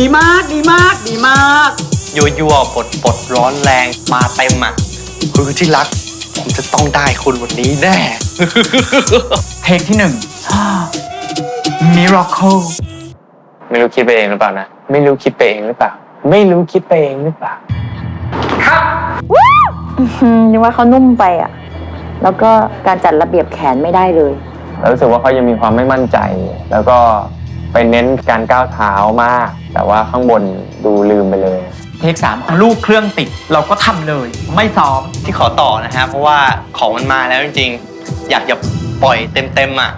ดีมากดีมากดีมาก ยั่วยั่วปลดปลดร้อนแรงมาเต็มอะคือที่รัก ผมจะต้องได้คุณวันนี้แน่เทคที่หนึ่ง Miracle ไม่รู้คิดไปเองหรือเปล่านะ ไม่รู้คิดไปเองหรือเปล่า ไม่รู้คิดไปเองหรือเปล่าอืมนึกว่าเขานุ่มไปอะ แล้วก็การจัดระเบียบแขนไม่ได้เลยแล้วรู้สึกว่าเขายังมีความไม่มั่นใจ แล้วก็ ไปเน้นการก้าวเท้ามาก แต่ว่าข้างบนดูลืมไปเลย เทคสามลูกเครื่องติดเราก็ทำเลย ไม่ซ้อม ที่ขอต่อนะฮะเพราะว่าของมันมาแล้วจริงๆ อยากจะปล่อยเต็มๆอะ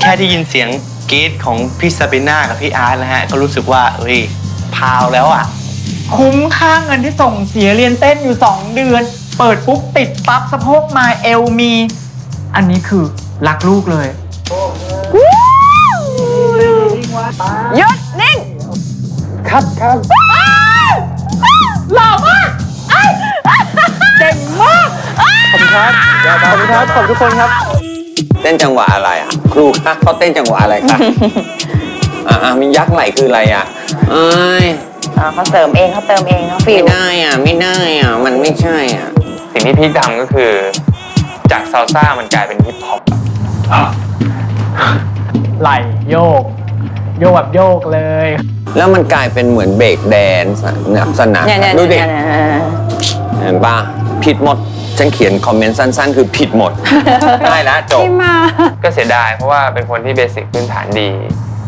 แค่ได้ยินเสียงกรี๊ดของพี่ซาบิน่ากับพี่อาร์ตนะฮะ ก็รู้สึกว่าเอ้ยพาวแล้วอะ คุ้มค่าเงินที่ส่งเสียเรียนเต้นอยู่ 2 เดือน เปิดปุ๊บติดปั๊บสะโพกมาเอวมี อันนี้คือรักลูกเลยหยุดนิ่งครับครับหล่อมากเก่งมากขอบคุณครับขอบคุณครับขอบทุกคนครับ เต้นจังหวะอะไรอะ ครูคะเขาเต้นจังหวะอะไรคะอ่ามียักษ์ไหลคืออะไรอะเอ้ย อ่าเขาเสริมเองเขาเติมเองเขาฟิไม่ลได้อะ ไม่ได้อะ มันไม่ใช่อะ สิ่งที่พีคทำก็คือ จากซาลซ่ามันกลายเป็นฮิปฮอปไหลโยก โยกแบบโยกเลย แล้วมันกลายเป็นเหมือนเบรกแดนซ์อะเนี่ยสนามเนี่ยเนี่ยดูดิเนี่ยเนี่ยเห็นปะผิดหมด ฉันเขียนคอมเมนต์สั้นๆ คือผิดหมด ได้แล้วจบที่มาก็เสียดายเพราะว่าเป็นคนที่เบสิกพื้นฐานดี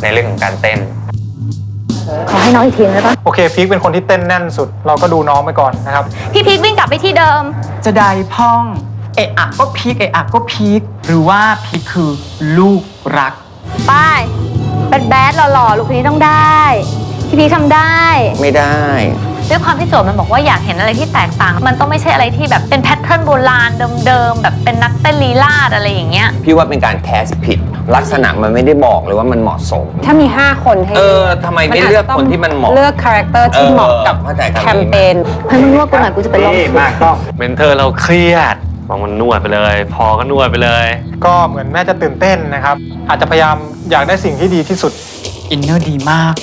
ในเรื่องของการเต้น ขอให้น้องอีกทีได้ปะโอเคพีคเป็นคนที่เต้นแน่นสุด เราก็ดูน้องไปก่อนนะครับ พี่พีควิ่งกลับไปที่เดิม จะได้พ่องเอะอะก็พีคเอะอะก็พีคหรือว่าพีคคือลูกรัก ไปแบดแบดหล่อๆ ลูกคนนี้ต้องได้ พี่พีคทำได้ ไม่ได้ ด้วยความที่โจทย์มันบอกว่าอยากเห็นอะไรที่แตกต่าง มันต้องไม่ใช่อะไรที่แบบเป็นแพทเทิร์นโบราณเดิมๆแบบเป็นนักเต้นลีลาดอะไรอย่างเงี้ย พี่ว่าเป็นการแคสผิด ลักษณะมันไม่ได้บอกเลยว่ามันเหมาะสม ถ้ามี 5 คนให้เออทำไมไม่เลือกคนที่มันเหมาะเลือกคาแรคเตอร์ที่เหมาะกับเออเข้าใจคำนี้แคมเปญเฮ้ยมึงนวดกูหน่อยกูจะเป็นลมเมนเทอร์เราเครียดบอกมันนวดไปเลย พอก็นวดไปเลย ก็เหมือนแม่จะตื่นเต้นนะครับ อาจจะพยายามอยากได้สิ่งที่ดีที่สุด อินเนอร์ดีมาก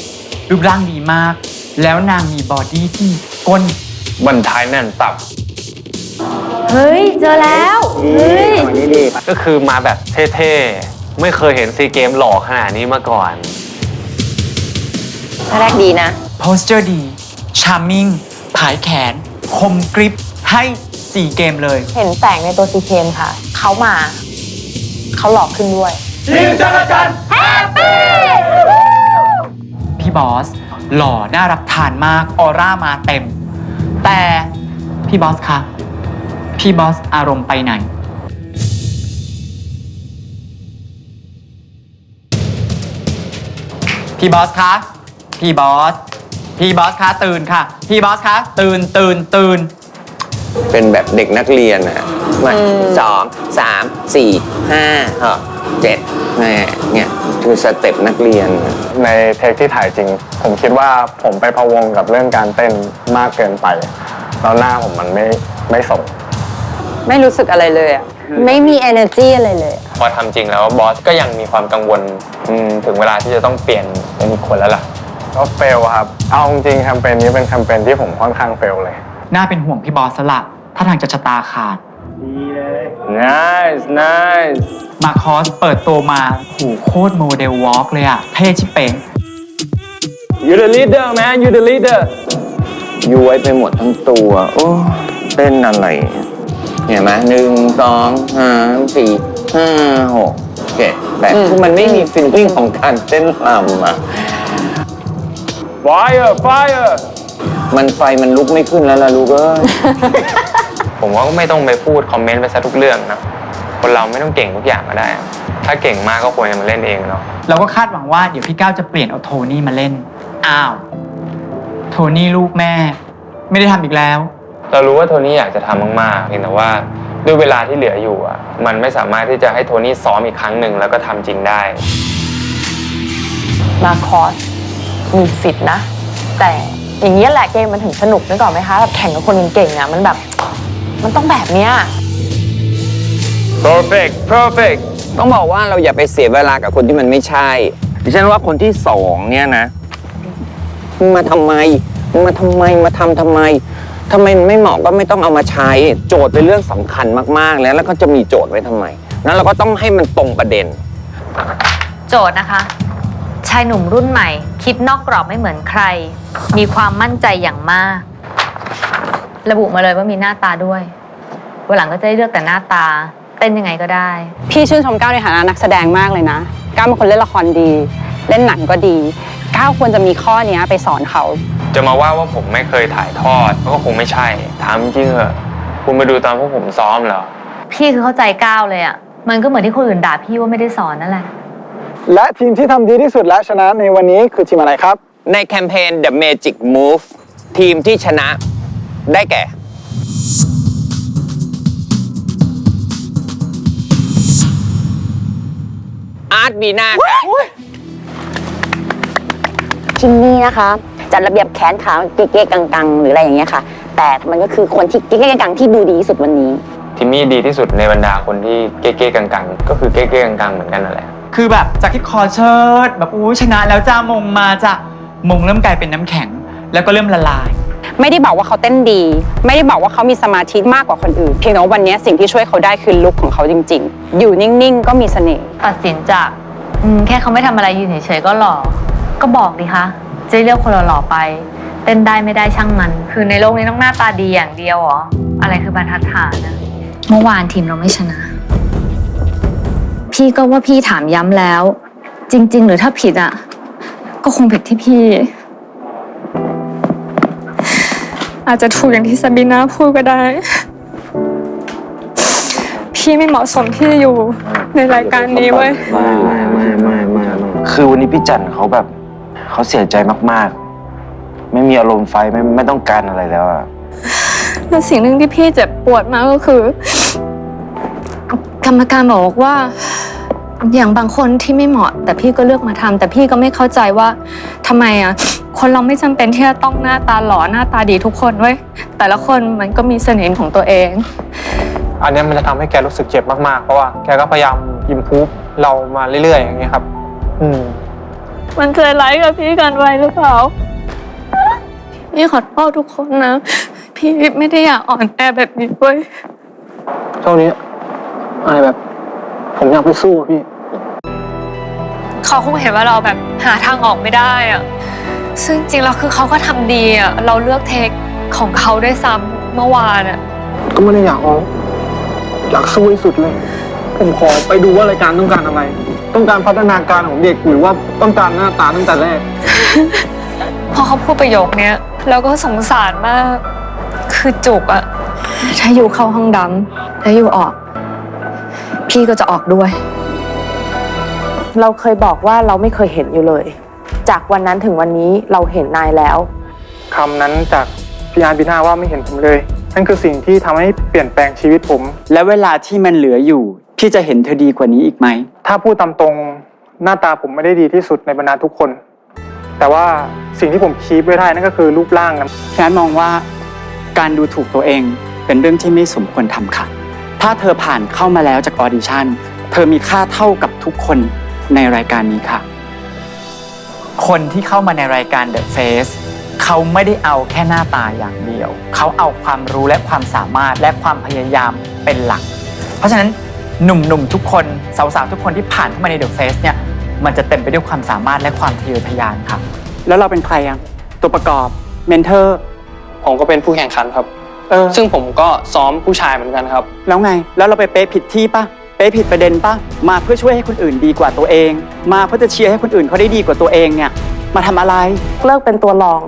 รูปร่างดีมาก แล้วนางมีบอดี้ที่ก้นบันท้ายแน่นตับ เฮ้ย เจอแล้ว เฮ้ยก็คือมาแบบเท่ๆ ไม่เคยเห็นซีเกมหล่อขนาดนี้มาก่อน แรกดีนะ โพสเจอร์ดี ชาร์มมิ่งผายแขน คมกริป ให้สี่เกมเลย เห็นแสงในตัวซีเคมค่ะ เขามา เขาหลอกขึ้นด้วยพี่บอส หล่อน่ารับทานมากออร่ามาเต็ม แต่พี่บอสคะพี่บอสอารมณ์ไปไหน พี่บอสคะพี่บอสพี่บอสคะตื่นค่ะ พี่บอสคะตื่นตื่นตื่นเป็นแบบเด็กนักเรียนนะมาสองสามสี่ห้าหกเจ็ดเนี่ยเนี่ยคือสเต็ปนักเรียนนะ ในเทคที่ถ่ายจริง ผมคิดว่าผมไปพะวงกับเรื่องการเต้นมากเกินไป แล้วหน้าผมมันไม่ไม่ส่งไม่รู้สึกอะไรเลยอะไม่มี energy อะไรเลยอะพอทำจริงแล้วบอสก็ยังมีความกังวลอืมถึงเวลาที่จะต้องเปลี่ยนเป็นอีกคนแล้วล่ะ ก็เฟลครับ เอาจริงๆแคมเปญนี้เป็นแคมเปญที่ผมค่อนข้างเฟลเลย น่าเป็นห่วงพี่บอสละถ้าทางจะชะตาขาด nice nice มาคอสเปิดตัวมาโหโคตรโมเดลวอล์กเลยอะเท่ชิบเป๋ง you the leader man you the leader ย้วยไปหมดทั้งตัวโอ้เต้นอะไรเห็นไหมหนึ่งสองสามสี่ห้าหกเจ็ดแปดคือมันไม่มีฟิลลิ่งของการเต้นรำอะ fire fire มันไฟมันลุกไม่ขึ้นแล้วล่ะลูกเอ้ย ผมว่าก็ไม่ต้องไปพูดคอมเมนต์ไปซะทุกเรื่องนะคนเราไม่ต้องเก่งทุกอย่างก็ได้ ถ้าเก่งมากก็ควรจะมาเล่นเองเนาะเราก็คาดหวังว่าเดี๋ยวพี่ก้าวจะเปลี่ยนเอาโทนี่มาเล่น อ้าว โทนี่ลูกแม่ ไม่ได้ทำอีกแล้ว เรารู้ว่าโทนี่อยากจะทำมากๆเพียงแต่ว่าด้วยเวลาที่เหลืออยู่อะมันไม่สามารถที่จะให้โทนี่ซ้อมอีกครั้งหนึ่งแล้วก็ทำจริงได้ มาคอสมีสิทธินะ แต่อย่างนี้ยแหละเกมมันถึงสนุกนึกออกไหมคะแบบแข่งกับคนเก่งๆอะมันแบบ มันต้องแบบเนี้ย perfect perfect ต้องบอกว่าเราอย่าไปเสียเวลากับคนที่มันไม่ใช่ ดิฉันว่าคนที่สองเนี่ยนะมึงมาทำไมมึงมาทำไมมาทำทำไมทำไมมันไม่เหมาะก็ไม่ต้องเอามาใช้ โจทย์เป็นเรื่องสำคัญมากๆแล้ว แล้วก็จะมีโจทย์ไว้ทำไมนั้นเราก็ต้องให้มันตรงประเด็น โจทย์นะคะ ชายหนุ่มรุ่นใหม่ คิดนอกกรอบไม่เหมือนใคร มีความมั่นใจอย่างมาก ระบุมาเลยว่ามีหน้าตาด้วยวันหลังก็จะได้เลือกแต่หน้าตา เต้นยังไงก็ได้ พี่ชื่นชมก้าวในฐานะนักแสดงมากเลยนะ ก้าวเป็นคนเล่นละครดี เล่นหนังก็ดี ก้าวควรจะมีข้อเนี้ยไปสอนเขา จะมาว่าว่าผมไม่เคยถ่ายทอดก็คงไม่ใช่ถามจริงเหอะคุณมาดูตอนพวกผมซ้อมเหรอพี่คือเข้าใจก้าวเลยอะ่ะ มันก็เหมือนที่คนอื่นด่าพี่ว่าไม่ได้สอนนั่นแหละ และทีมที่ทำดีที่สุดและชนะในวันนี้คือทีมอะไรครับ ในแคมเปญ The Magic Move ทีมที่ชนะ ได้แก่ อาร์ตบีนาค่ะชิ้นนี้นะคะ จัดระเบียบแขนขาเก๊ๆกังๆหรืออะไรอย่างเงี้ยค่ะ แต่มันก็คือคนที่เก๊ๆกังๆที่ดูดีที่สุดวันนี้ ทิมมี่ดีที่สุดในบรรดาคนที่เก๊ๆกังๆ ก็คือเก๊ๆกังๆเหมือนกันนั่นแหละ คือแบบจากที่คอเชิดแบบอู้ชนะแล้วจ้ามงมาจ้ะมงเริ่มกลายเป็นน้ำแข็ง แล้วก็เริ่มละลาย ไม่ได้บอกว่าเขาเต้นดี ไม่ได้บอกว่าเขามีสมาธิมากกว่าคนอื่น เพียงแต่ว่าวันเนี้ยสิ่งที่ช่วยเขาได้คือลุคของเขาจริง ๆ อยู่นิ่งๆ ก็มีเสน่ห์ ตัดสินจากอืมแค่เขาไม่ทำอะไรยืนเฉยๆก็หล่อ ก็บอกดิคะจะได้เลือกคนหล่อๆไป เต้นได้ไม่ได้ช่างมัน คือในโลกนี้ต้องหน้าตาดีอย่างเดียวเหรอ อะไรคือบรรทัดฐานนะ เมื่อวานทีมเราไม่ชนะ พี่ก็ว่าพี่ถามย้ำแล้ว จริง ๆ หรือถ้าผิดอะ ก็คงผิดที่พี่ อาจจะถูกอย่างที่ซาบีนาพูดก็ได้ พี่ไม่เหมาะสมที่จะอยู่ในรายการนี้เว้ยไม่ไม่ไม่ไม่ไม่คือวันนี้พี่จันเขาแบบเขาเสียใจมากๆ ไม่มีอารมณ์ไฟไม่ไม่ต้องการอะไรแล้วอะแล้วสิ่งหนึ่งที่พี่เจ็บปวดมากก็คือ กรรมการบอกว่า อย่างบางคนที่ไม่เหมาะ แต่พี่ก็เลือกมาทำแต่พี่ก็ไม่เข้าใจว่าทำไมอะคนเราไม่จำเป็นที่จะต้องหน้าตาหล่อหน้าตาดีทุกคนเว้ยแต่ละคนมันก็มีเสน่ห์ของตัวเอง อันเนี้ยมันจะทำให้แกรู้สึกเจ็บมากๆเพราะว่าแกก็พยายามอิมพูฟเรามาเรื่อยๆอย่างเงี้ยครับ อืมมันใจร้ายกับพี่กันไว้หรือเปล่าพี่ขอโทษทุกคนนะ พี่ไม่ได้อยากอ่อนแอแบบนี้เว้ยช่วงนี้อะไรแบบ ผมอยากไปสู้อะพี่ เขาคงเห็นว่าเราแบบหาทางออกไม่ได้อะซึ่งจริงๆแล้วคือเขาก็ทำดีอะเราเลือกเทคของเขาด้วยซ้ำเมื่อวานอะก็ไม่ได้อยากออก อยากสู้ที่สุดเลย ผมขอไปดูว่ารายการต้องการอะไร ต้องการพัฒนาการของเด็กหรือว่าต้องการหน้าตาตั้งแต่แรก พอเขาพูดประโยคเนี้ยเราก็สงสารมาก คือจุกอะถ้าอยู่เข้าห้องดำแล้วอยู่ออก พี่ก็จะออกด้วย เราเคยบอกว่าเราไม่เคยเห็นอยู่เลย จากวันนั้นถึงวันนี้เราเห็นนายแล้ว คำนั้นจากพี่อาร์บีนาว่าไม่เห็นผมเลย นั่นคือสิ่งที่ทำให้เปลี่ยนแปลงชีวิตผม และเวลาที่มันเหลืออยู่ พี่จะเห็นเธอดีกว่านี้อีกไหม ถ้าพูดตามตรงหน้าตาผมไม่ได้ดีที่สุดในบรรดาทุกคน แต่ว่าสิ่งที่ผมคีบไว้ได้นั่นก็คือรูปร่างนะฉะนั้นมองว่าการดูถูกตัวเองเป็นเรื่องที่ไม่สมควรทำค่ะ ถ้าเธอผ่านเข้ามาแล้วจากออดิชั่น เธอมีค่าเท่ากับทุกคน ในรายการนี้ค่ะ คนที่เข้ามาในรายการ The Face เขาไม่ได้เอาแค่หน้าตาอย่างเดียว เขาเอาความรู้และความสามารถและความพยายามเป็นหลัก เพราะฉะนั้นหนุ่มๆทุกคนสาวๆทุกคนที่ผ่านเข้ามาใน The Face เนี่ยมันจะเต็มไปด้วยความสามารถและความทะเยอทะยานค่ะแล้วเราเป็นใครอะตัวประกอบเมนเทอร์ผมก็เป็นผู้แข่งขันครับ เออซึ่งผมก็ซ้อมผู้ชายเหมือนกันครับ แล้วไง แล้วเราไปเป๊ะผิดที่ปะเป๊ผิดประเด็นปะมาเพื่อช่วยให้คนอื่นดีกว่าตัวเอง มาเพื่อจะเชียร์ให้คนอื่นเขาได้ดีกว่าตัวเองเนี่ย มาทำอะไร เลิกเป็นตัวรอง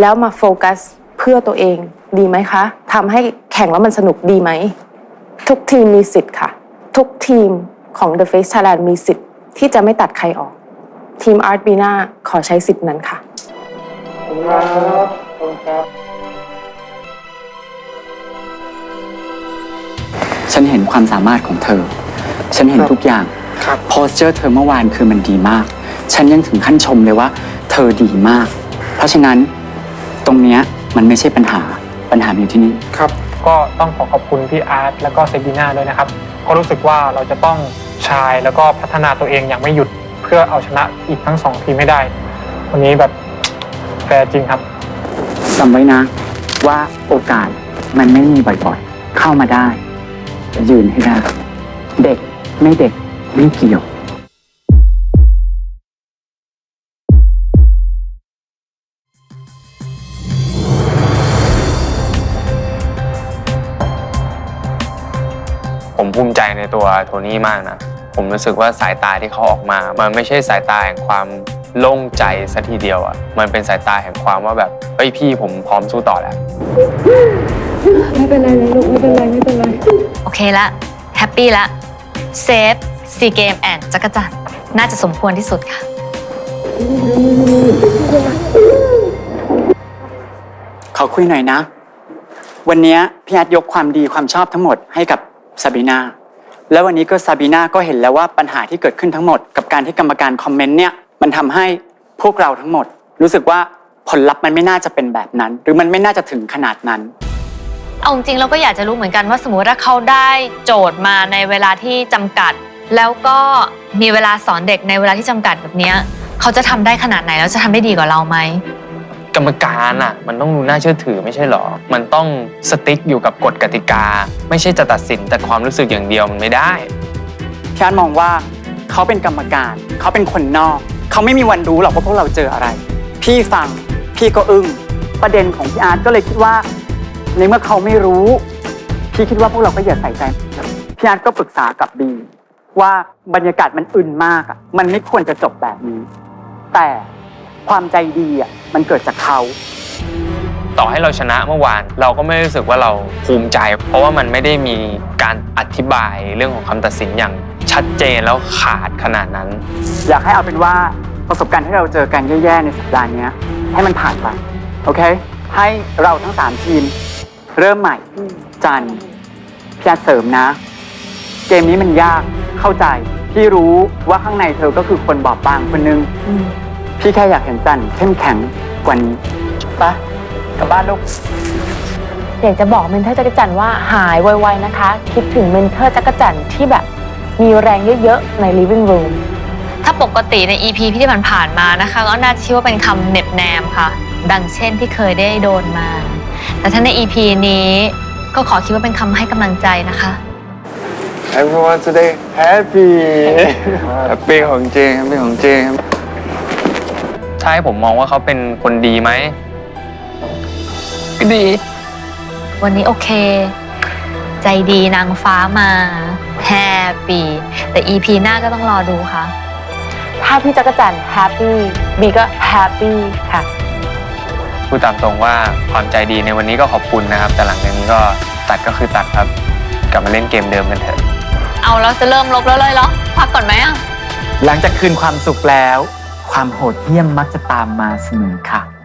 แล้วมาโฟกัสเพื่อตัวเองดีไหมคะทำให้แข่งแล้วมันสนุกดีไหม ทุกทีมมีสิทธิ์ค่ะ ทุกทีมของ The Face Thailand มีสิทธิ์ที่จะไม่ตัดใครออก ทีม Art b i n a ขอใช้สิทธิ์นั้นค่ะ ขอบคุณครับ ฉันเห็นความสามารถของเธอ ฉันเห็นทุกอย่างครับโพสเจอร์เธอเมื่อวานคือมันดีมาก ฉันยังถึงขั้นชมเลยว่า เธอดีมาก เพราะฉะนั้นตรงเนี้ยมันไม่ใช่ปัญหาปัญหามันอยู่ที่นี่ ครับก็ต้องขอขอบคุณพี่อาร์ตแล้วก็เซบีน่าด้วยนะครับก็รู้สึกว่าเราจะต้องชายแล้วก็พัฒนาตัวเองอย่างไม่หยุดเพื่อเอาชนะอีกทั้งสองทีมให้ได้ วันนี้แบบแฟร์จริงครับจำไว้นะ ว่าโอกาสมันไม่มีบ่อยๆ เข้ามาได้ ยืนให้ได้ เด็กไม่เด็กไม่เกี่ยวผมภูมิใจในตัวโทนี่มากนะ ผมรู้สึกว่าสายตาที่เขาออกมา มันไม่ใช่สายตาแห่งความโล่งใจสัทีเดียวอะ่ะ มันเป็นสายตาแห่งความว่าแบบเฮ้ยพี่ผมพร้อมสู้ต่อแล้ว โอเคละ แฮปปี้ละ เซฟซีเกมแอนจักรจันทร์น่าจะสมควรที่สุดค่ะ ขอคุยหน่อยนะ วันนี้พี่อาร์ตยกความดีความชอบทั้งหมดให้กับซาบีนาแล้ววันนี้ก็ซาบีนาก็เห็นแล้วว่าปัญหาที่เกิดขึ้นทั้งหมด กับการที่กรรมการคอมเมนต์เนี่ยมันทำให้พวกเราทั้งหมด รู้สึกว่าผลลัพธ์มันไม่น่าจะเป็นแบบนั้น หรือมันไม่น่าจะถึงขนาดนั้น เอาจริงๆเราก็อยากจะรู้เหมือนกันว่าสมมติว่าถ้าเขาได้โจทย์มาในเวลาที่จำกัด แล้วก็มีเวลาสอนเด็กในเวลาที่จำกัดแบบเนี้ยเขาจะทำได้ขนาดไหนแล้วจะทำได้ดีกว่าเราไหม กรรมการอะ มันต้องดูน่าเชื่อถือไม่ใช่หรอ มันต้องสติ๊กอยู่กับกฎกติกา ไม่ใช่จะตัดสินแต่ความรู้สึกอย่างเดียวมันไม่ได้ พี่อาร์ตมองว่าเขาเป็นกรรมการ เขาเป็นคนนอก เขาไม่มีวันรู้หรอกว่าพวกเราเจออะไร พี่ฟัง พี่ก็อึ้งประเด็นของพี่อาร์ตก็เลยคิดว่า ในเมื่อเขาไม่รู้ พี่คิดว่าพวกเราก็อย่าใส่ใจพี่อาร์ตก็ปรึกษากับบีว่าบรรยากาศมันอึนมากอะ มันไม่ควรจะจบแบบนี้ แต่ความใจดีอะมันเกิดจากเขา ต่อให้เราชนะเมื่อวานเราก็ไม่รู้สึกว่าเราภูมิใจ เพราะว่ามันไม่ได้มีการอธิบายเรื่องของคำตัดสินอย่างชัดเจนแล้วขาดขนาดนั้น อยากให้เอาเป็นว่าประสบการณ์ที่เราเจอกันแย่ๆในสัปดาห์เนี้ยให้มันผ่านไป โอเค ให้เราทั้งสามทีม เริ่มใหม่ จันพี่อาร์ตเสริมนะ เกมนี้มันยากเข้าใจ พี่รู้ว่าข้างในเธอก็คือคนบอบบางคนนึง พี่แค่อยากเห็นจันเข้มแข็งกว่านี้ไปะกลับบ้านลูก อยากจะบอกเมนเทอร์จักรจันทร์ว่าหายไวๆนะคะ คิดถึงเมนเทอร์จักรจันทร์ที่แบบมีแรงเยอะๆใน living room ถ้าปกติใน EP ที่มันผ่านๆมานะคะ ก็น่าจะคิดว่าเป็นคำเหน็บแนมค่ะ ดังเช่นที่เคยได้โดนมา แต่ถ้าใน EP นี้ก็ขอคิดว่าเป็นคำให้กำลังใจนะคะ everyone today happy happy ของจริง happy ของจริงถ้าให้ผมมองว่าเขาเป็นคนดีไหมก็ดี วันนี้โอเค ใจดีนางฟ้ามาแฮปปี้แต่ EP หน้าก็ต้องรอดูค่ะถ้าพี่จักรจันทร์แฮปปี้บีก็แฮปปี้ค่ะ พูดตามตรงว่าความใจดีในวันนี้ก็ขอบคุณนะครับ แต่หลังจากนี้ก็ตัดก็คือตัดครับ กลับมาเล่นเกมเดิมกันเถอะเอาแล้วจะเริ่มลบแล้วเลยเหรอพักก่อนไหมอะ หลังจากคืนความสุขแล้ว ความโหดเหี้ยมมักจะตามมาเสมอค่ะ